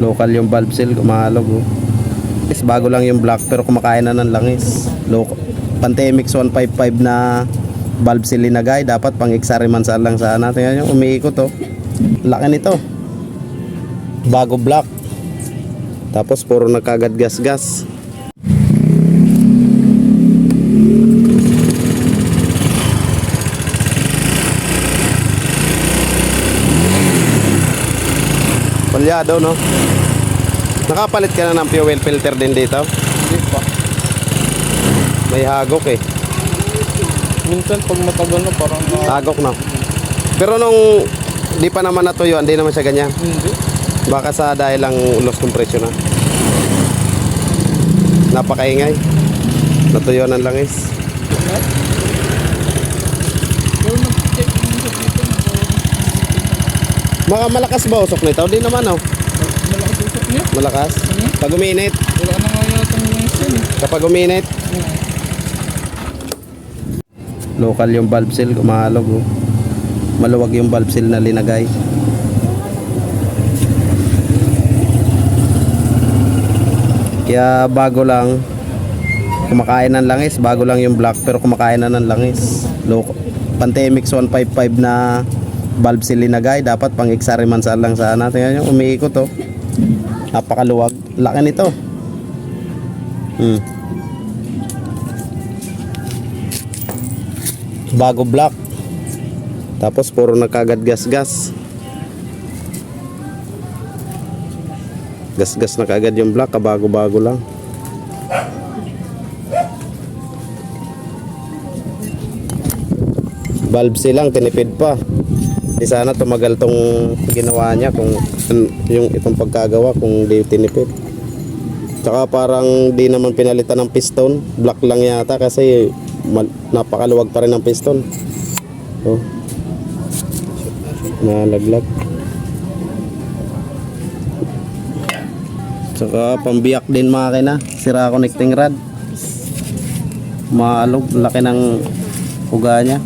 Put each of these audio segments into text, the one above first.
Local yung valve seal, kumalog oh. Is bago lang yung black pero kumakain na ng langis. Local. Pantemix 155 na valve seal linagay. Dapat pang exariman saan lang sana. Tingnan nyo, umiikot oh. Laki nito. Bago black. Tapos puro nagkagad gas-gas. Palyado no? Nakapalit ka na ng fuel filter din dito? Hindi pa. May hagok eh. Minsan pag matagal na parang uh, Hagok na. Pero nung di pa naman natuyo, hindi naman siya ganyan. hindi. Baka sa dahil lang loss compression na. Napakaingay. Natuyo ng langis. Pero nag-check naman sa dito na Maka malakas ba usok nito? Di naman oh. malakas usap niya. Malakas. Pag uminit. Wala na nga yata ng sin. Kapag uminit. Local yung valve seal, kumalog oh. Maluwag yung valve seal na linagay. Kaya bago lang kumakain ng langis, bago lang yung black pero kumakain na ng langis. Local. Pantemix 155 na valve seal linagay, dapat pang exariman saan lang sana. Tingnan nyo, umiikot oh. Napakaluwag. Laki nito. Hmm. Bago black. Tapos puro nagkagad gas-gas. Gas-gas na kagad yung black, kabago-bago lang. Valve silang tinipid pa. Di sana tumagal tong ginawa niya kung yung itong pagkagawa kung di tinipid. Tsaka parang di naman pinalitan ng piston. Black lang yata kasi napakaluwag pa rin ng piston. Oh. Nalaglag. Tsaka pambiyak din makina. Sira connecting rod. Maalog. Laki ng uga niya.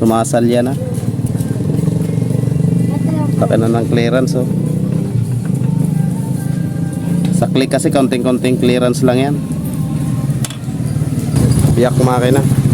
Sumasalya na. Laki na ng clearance oh. Sa click kasi konting-konting clearance lang yan. Biyak makina.